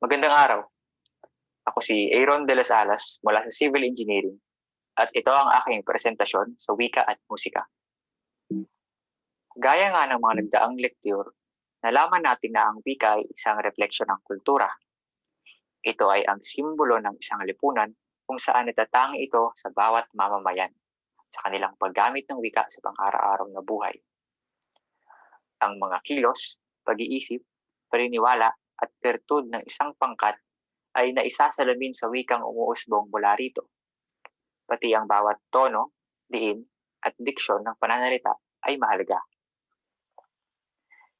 Magandang araw. Ako si Aaron De Las Alas mula sa Civil Engineering at ito ang aking presentasyon sa wika at musika. Gaya nga ng mga nagdaang lecture, nalaman natin na ang wika ay isang refleksyon ng kultura. Ito ay ang simbolo ng isang lipunan kung saan natatangi ito sa bawat mamamayan sa kanilang paggamit ng wika sa pang-araw-araw na buhay. Ang mga kilos, pag-iisip, paniniwala at virtud ng isang pangkat ay naisasalamin sa wikang umuusbong mula rito. Pati ang bawat tono, diin, at diksyon ng pananalita ay mahalaga.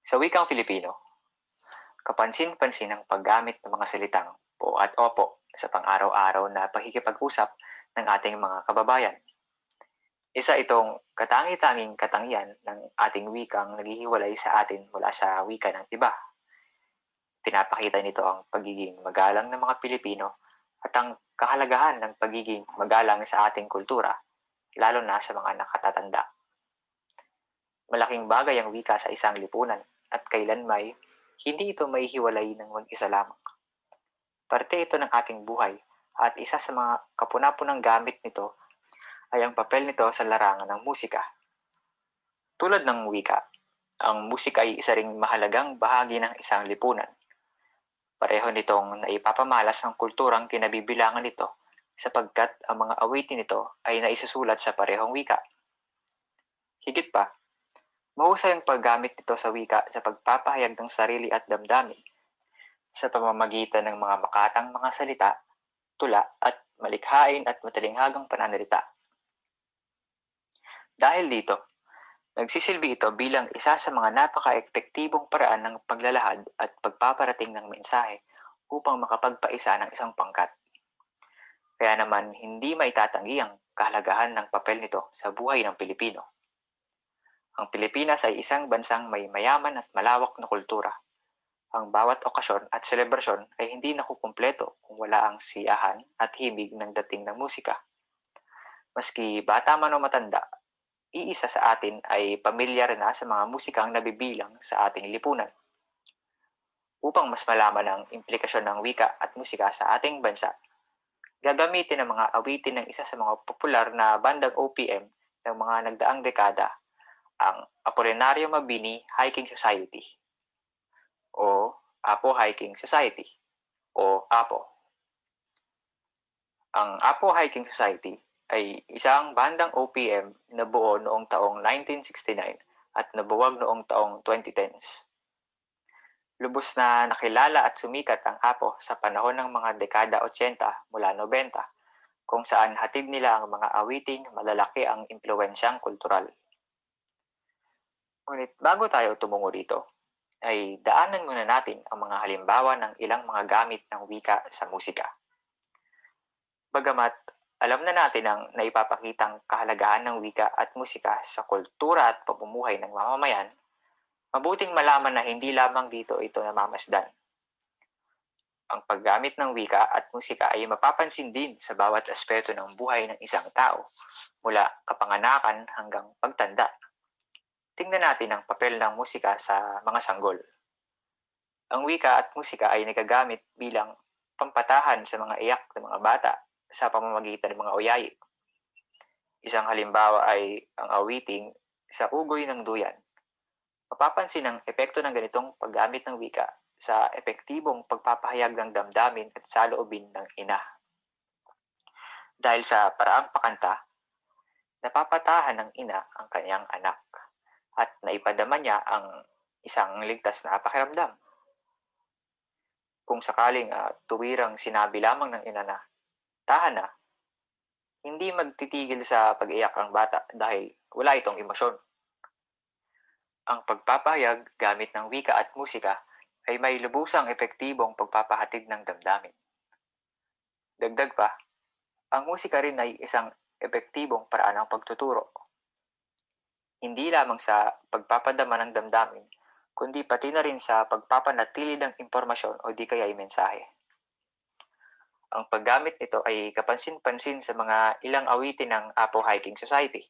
Sa wikang Filipino, kapansin-pansin ang paggamit ng mga salitang po at opo sa pang-araw-araw na pakikipag-usap ng ating mga kababayan. Isa itong katangi-tanging katangian ng ating wikang naghihiwalay sa atin mula sa wika ng iba Pinapakita nito ang pagiging magalang ng mga Pilipino at ang kahalagahan ng pagiging magalang sa ating kultura, lalo na sa mga nakatatanda. Malaking bagay ang wika sa isang lipunan at kailan may hindi ito may hiwalay ng mag-isa lamang. Parte ito ng ating buhay at isa sa mga kapunapunang gamit nito ay ang papel nito sa larangan ng musika. Tulad ng wika, ang musika ay isa ring mahalagang bahagi ng isang lipunan Pareho nitong naipapamalas ang kulturang kinabibilangan nito sapagkat ang mga awitin nito ay naisusulat sa parehong wika. Higit pa, mahusay ang paggamit nito sa wika sa pagpapahayag ng sarili at damdamin sa pamamagitan ng mga makatang mga salita, tula at malikhain at matalinghagang pananalita. Dahil dito, Nagsisilbi ito bilang isa sa mga napaka-epektibong paraan ng paglalahad at pagpaparating ng mensahe upang makapagpaisa ng isang pangkat. Kaya naman hindi maitatanggi ang kahalagahan ng papel nito sa buhay ng Pilipino. Ang Pilipinas ay isang bansang may mayaman at malawak na kultura. Ang bawat okasyon at selebrasyon ay hindi nakukumpleto kung wala ang siyahan at hibig ng dating ng musika. Maski bata man o matanda, iisa sa atin ay pamilyar na sa mga musikang nabibilang sa ating lipunan. Upang mas malaman ang implikasyon ng wika at musika sa ating bansa, gagamitin ang mga awitin ng isa sa mga popular na bandang OPM ng mga nagdaang dekada, ang Apolinario Mabini Hiking Society o Apo Hiking Society o APO. Ang Apo Hiking Society ay isang bandang OPM na buo noong taong 1969 at nabuwag noong taong 2010s. Lubos na nakilala at sumikat ang Apo sa panahon ng mga dekada 80 mula 90 kung saan hatid nila ang mga awiting malalaki ang impluensyang kultural. Ngunit bago tayo tumungo dito, ay daanan muna natin ang mga halimbawa ng ilang mga gamit ng wika sa musika. Bagamat alam na natin ang naipapakitang kahalagahan ng wika at musika sa kultura at pamumuhay ng mamamayan, mabuting malaman na hindi lamang dito ito namamasdan. Ang paggamit ng wika at musika ay mapapansin din sa bawat aspeto ng buhay ng isang tao, mula kapanganakan hanggang pagtanda. Tingnan natin ang papel ng musika sa mga sanggol. Ang wika at musika ay nagagamit bilang pampatahan sa mga iyak ng mga bata sa pamamagitan ng mga uyayi. Isang halimbawa ay ang awiting sa ugoy ng duyan. Mapapansin ang epekto ng ganitong paggamit ng wika sa epektibong pagpapahayag ng damdamin at saloobin ng ina. Dahil sa paraang pakanta, napapatahan ng ina ang kanyang anak at naipadama niya ang isang ligtas na pakiramdam. Kung sakaling uh, tuwirang sinabi lamang ng ina na tahan na, hindi magtitigil sa pag-iyak ang bata dahil wala itong emosyon. Ang pagpapahayag gamit ng wika at musika ay may lubusang epektibong pagpapahatid ng damdamin. Dagdag pa, ang musika rin ay isang epektibong paraan ng pagtuturo. Hindi lamang sa pagpapadama ng damdamin, kundi pati na rin sa pagpapanatili ng impormasyon o di kaya ay mensahe. Ang paggamit nito ay kapansin-pansin sa mga ilang awitin ng Apo Hiking Society.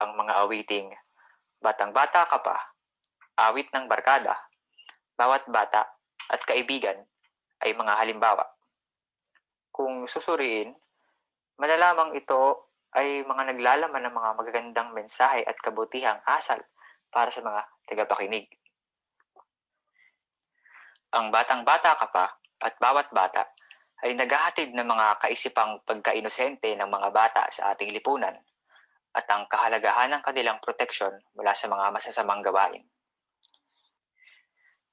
Ang mga awiting Batang-bata ka pa, Awit ng Barkada, Bawat Bata, at Kaibigan ay mga halimbawa. Kung susuriin, malalamang ito ay mga naglalaman ng mga magagandang mensahe at kabutihang asal para sa mga tagapakinig. Ang batang-bata ka pa at bawat bata ay naghahatid ng mga kaisipang pagka-inosente ng mga bata sa ating lipunan at ang kahalagahan ng kanilang proteksyon mula sa mga masasamang gawain.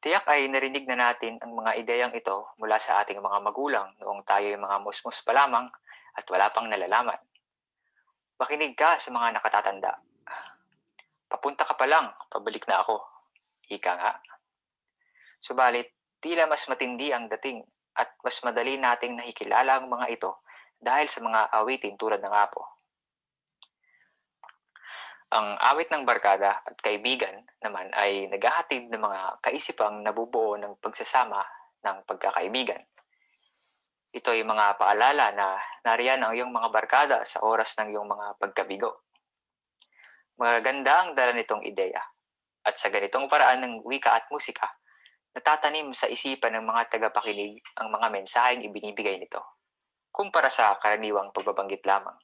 Tiyak ay narinig na natin ang mga ideyang ito mula sa ating mga magulang noong tayo ay mga musmus pa lamang at wala pang nalalaman. Makinig ka sa mga nakatatanda. Papunta ka pa lang, pabalik na ako. Ika nga. Subalit, tila mas matindi ang dating at mas madali nating nakikilala ang mga ito dahil sa mga awitin tulad ng apo. Ang awit ng barkada at kaibigan naman ay naghahatid ng mga kaisipang nabubuo ng pagsasama ng pagkakaibigan. Ito ay mga paalala na nariyan ang iyong mga barkada sa oras ng iyong mga pagkabigo. Magaganda ang dala nitong ideya at sa ganitong paraan ng wika at musika, natatanim sa isipan ng mga tagapakinig ang mga mensaheng ibinibigay nito, kumpara sa karaniwang pagbabanggit lamang.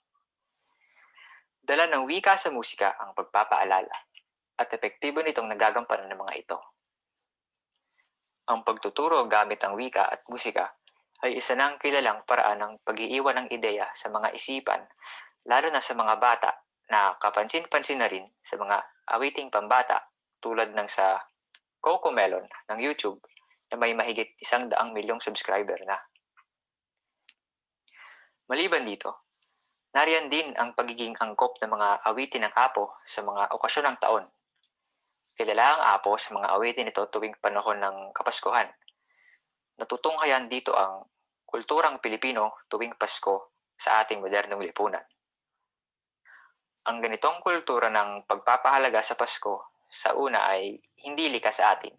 Dala ng wika sa musika ang pagpapaalala at epektibo nitong nagagampanan ng mga ito. Ang pagtuturo gamit ang wika at musika ay isa ng kilalang paraan ng pag-iiwan ng ideya sa mga isipan, lalo na sa mga bata na kapansin-pansin na rin sa mga awiting pambata tulad ng sa Coco Melon ng YouTube na may mahigit isang daang milyong subscriber na. Maliban dito, Nariyan din ang pagiging angkop ng mga awitin ng Apo sa mga okasyon ng taon. Kilala ang Apo sa mga awitin nito tuwing panahon ng Kapaskuhan. Natutunghayan dito ang kulturang Pilipino tuwing Pasko sa ating modernong lipunan. Ang ganitong kultura ng pagpapahalaga sa Pasko sa una ay hindi likas sa atin.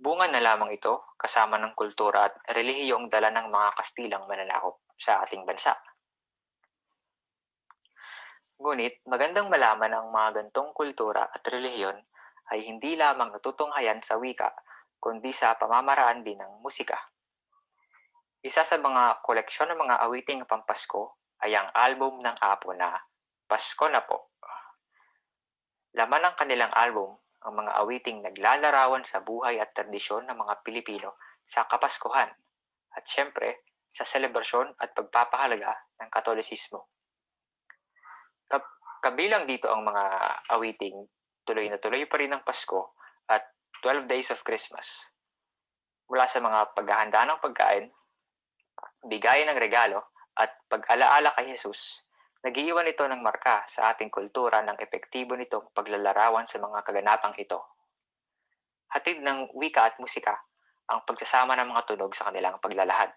Bunga na lamang ito kasama ng kultura at relihiyong dala ng mga Kastilang mananakop sa ating bansa. Ngunit magandang malaman ang mga gantong kultura at relihiyon ay hindi lamang natutunghayan sa wika, kundi sa pamamaraan din ng musika. Isa sa mga koleksyon ng mga awiting pampasko ay ang album ng Apo na Pasko na po. Laman ng kanilang album ang mga awiting naglalarawan sa buhay at tradisyon ng mga Pilipino sa Kapaskuhan at syempre sa selebrasyon at pagpapahalaga ng Katolisismo. Kabilang dito ang mga awiting tuloy na tuloy pa rin ng Pasko at 12 Days of Christmas. Mula sa mga paghahanda ng pagkain, bigay ng regalo, at pag-alaala kay Jesus, nagiiwan ito ng marka sa ating kultura ng epektibo nitong paglalarawan sa mga kaganapang ito. Hatid ng wika at musika ang pagsasama ng mga tunog sa kanilang paglalahad.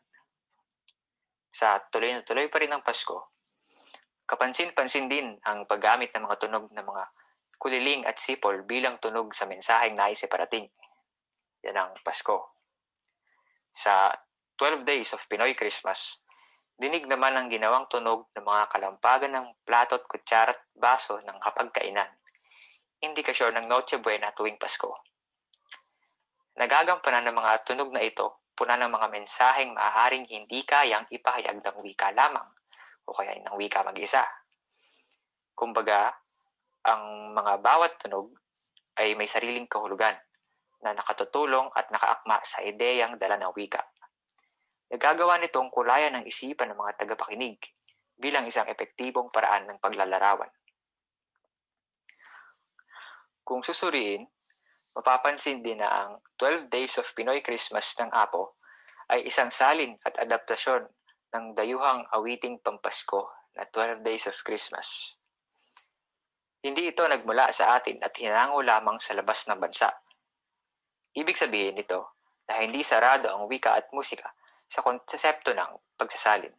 Sa tuloy na tuloy pa rin ng Pasko, Kapansin-pansin din ang paggamit ng mga tunog ng mga kuliling at sipol bilang tunog sa mensaheng nais iparating. Yan ang Pasko. Sa 12 Days of Pinoy Christmas, dinig naman ang ginawang tunog ng mga kalampagan ng plato at kutsara at baso ng kapagkainan. Indikasyon ng Noche Buena tuwing Pasko. Nagagampanan ng mga tunog na ito puna ng mga mensaheng maaaring hindi kayang ipahayag ng wika lamang o kaya ng wika mag-isa. Kumbaga, ang mga bawat tunog ay may sariling kahulugan na nakatutulong at nakaakma sa ideyang dala ng wika. Nagagawa nitong kulayan ng isipan ng mga tagapakinig bilang isang epektibong paraan ng paglalarawan. Kung susuriin, mapapansin din na ang 12 Days of Pinoy Christmas ng Apo ay isang salin at adaptasyon ng dayuhang awiting pampasko na 12 Days of Christmas. Hindi ito nagmula sa atin at hinango lamang sa labas ng bansa. Ibig sabihin nito na hindi sarado ang wika at musika sa konsepto ng pagsasalin.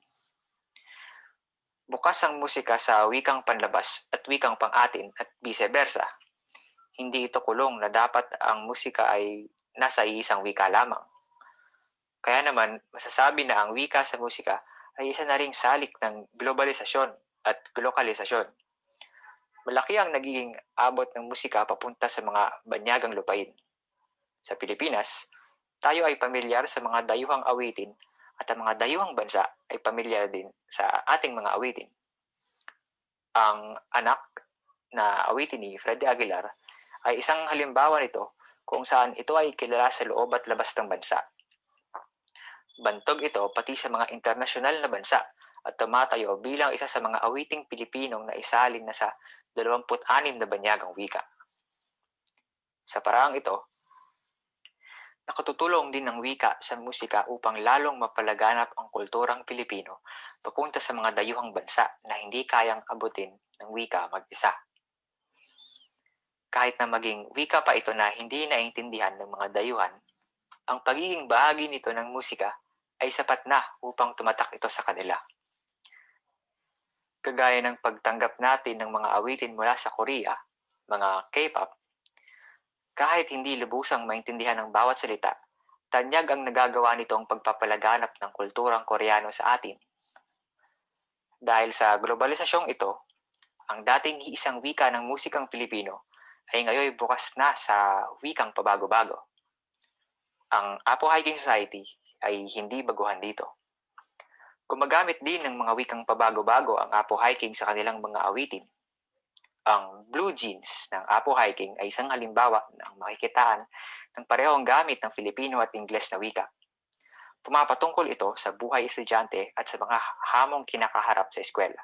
Bukas ang musika sa wikang panlabas at wikang pang-atin at vice versa. Hindi ito kulong na dapat ang musika ay nasa isang wika lamang. Kaya naman, masasabi na ang wika sa musika ay isa na ring salik ng globalisasyon at lokalisasyon. Malaki ang nagiging abot ng musika papunta sa mga banyagang lupain. Sa Pilipinas, tayo ay pamilyar sa mga dayuhang awitin at ang mga dayuhang bansa ay pamilyar din sa ating mga awitin. Ang anak na awitin ni Freddy Aguilar ay isang halimbawa nito kung saan ito ay kilala sa loob at labas ng bansa. Bantog ito pati sa mga internasyonal na bansa at tumatayo bilang isa sa mga awiting Pilipinong na isalin na sa 26 na banyagang wika. Sa paraang ito, nakatutulong din ng wika sa musika upang lalong mapalaganap ang kulturang Pilipino papunta sa mga dayuhang bansa na hindi kayang abutin ng wika mag-isa. Kahit na maging wika pa ito na hindi naiintindihan ng mga dayuhan, ang pagiging bahagi nito ng musika ay sapat na upang tumatak ito sa kanila. Kagaya ng pagtanggap natin ng mga awitin mula sa Korea, mga K-pop, kahit hindi lubusang maintindihan ng bawat salita, tanyag ang nagagawa nitong pagpapalaganap ng kulturang koreano sa atin. Dahil sa globalisasyong ito, ang dating isang wika ng musikang Pilipino ay ngayon bukas na sa wikang pabago-bago. Ang Apo Hiking Society ay hindi baguhan dito. Gumagamit din ng mga wikang pabago-bago ang Apo Hiking sa kanilang mga awitin ang blue jeans ng Apo Hiking ay isang halimbawa ng makikitaan ng parehong gamit ng Filipino at Ingles na wika. Pumapatungkol ito sa buhay estudyante at sa mga hamong kinakaharap sa eskwela.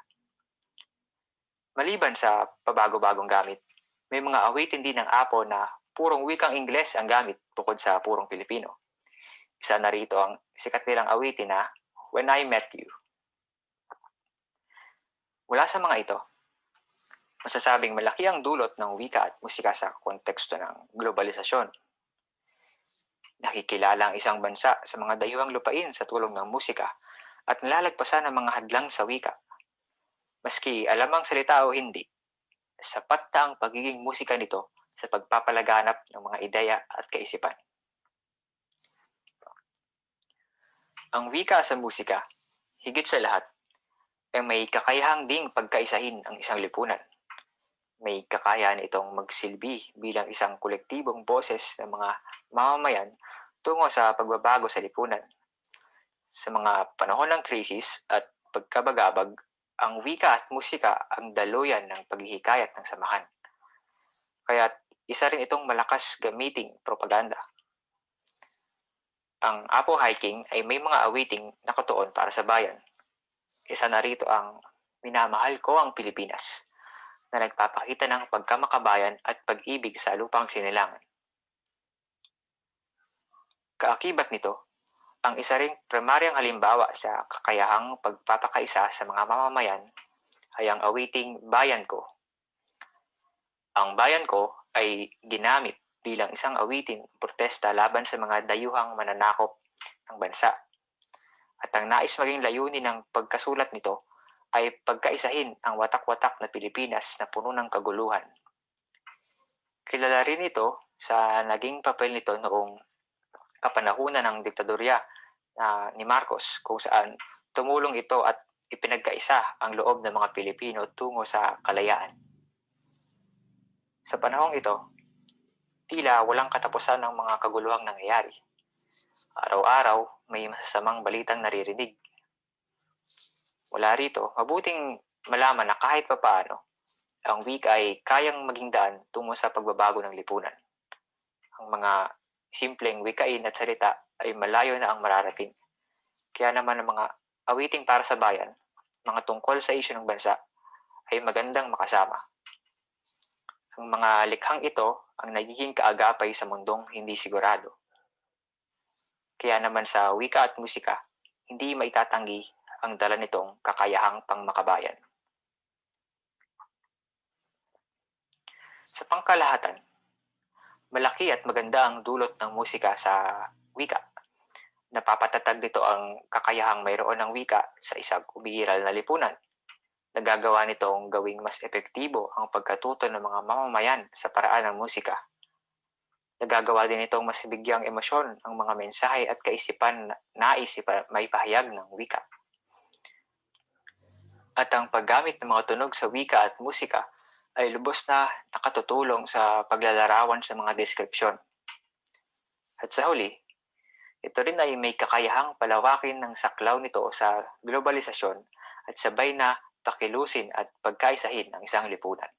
Maliban sa pabago-bagong gamit, may mga awitin din ng Apo na purong wikang Ingles ang gamit bukod sa purong Filipino. Isa na rito ang sikat nilang awitin na When I Met You. Mula sa mga ito, masasabing malaki ang dulot ng wika at musika sa konteksto ng globalisasyon. Nakikilala ang isang bansa sa mga dayuhang lupain sa tulong ng musika at nalalagpasan ang mga hadlang sa wika. Maski alam ang salita o hindi, sapat na ang pagiging musika nito sa pagpapalaganap ng mga ideya at kaisipan. Ang wika sa musika, higit sa lahat, ay may kakayahang ding pagkaisahin ang isang lipunan may kakayahan itong magsilbi bilang isang kolektibong boses ng mga mamamayan tungo sa pagbabago sa lipunan. Sa mga panahon ng krisis at pagkabagabag, ang wika at musika ang daluyan ng paghihikayat ng samahan. Kaya isa rin itong malakas gamiting propaganda. Ang Apo Hiking ay may mga awiting nakatuon para sa bayan. Isa na rito ang Minamahal ko ang Pilipinas na nagpapakita ng pagkamakabayan at pag-ibig sa lupang sinilangan. Kaakibat nito, ang isa ring primaryang halimbawa sa kakayahang pagpapakaisa sa mga mamamayan ay ang awiting Bayan Ko. Ang Bayan Ko ay ginamit bilang isang awitin protesta laban sa mga dayuhang mananakop ng bansa. At ang nais maging layunin ng pagkasulat nito ay pagkaisahin ang watak-watak na Pilipinas na puno ng kaguluhan. Kilala rin ito sa naging papel nito noong kapanahunan ng diktadorya na ni Marcos kung saan tumulong ito at ipinagkaisa ang loob ng mga Pilipino tungo sa kalayaan. Sa panahong ito, tila walang katapusan ng mga kaguluhang nangyayari. Araw-araw may masasamang balitang naririnig Mula rito, mabuting malaman na kahit papaano, ang wika ay kayang maging daan tungo sa pagbabago ng lipunan. Ang mga simpleng wikain at salita ay malayo na ang mararating. Kaya naman ang mga awiting para sa bayan, mga tungkol sa isyu ng bansa, ay magandang makasama. Ang mga likhang ito ang nagiging kaagapay sa mundong hindi sigurado. Kaya naman sa wika at musika, hindi maitatanggi ang dala nitong kakayahang pangmakabayan. Sa pangkalahatan, malaki at maganda ang dulot ng musika sa wika. Napapatatag dito ang kakayahang mayroon ng wika sa isang umiiral na lipunan. Nagagawa nitong gawing mas epektibo ang pagkatuto ng mga mamamayan sa paraan ng musika. Nagagawa din itong mas bigyang emosyon ang mga mensahe at kaisipan na nais may pahayag ng wika at ang paggamit ng mga tunog sa wika at musika ay lubos na nakatutulong sa paglalarawan sa mga deskripsyon. At sa huli, Ito rin ay may kakayahang palawakin ng saklaw nito sa globalisasyon at sabay na pakilusin at pagkaisahin ng isang lipunan.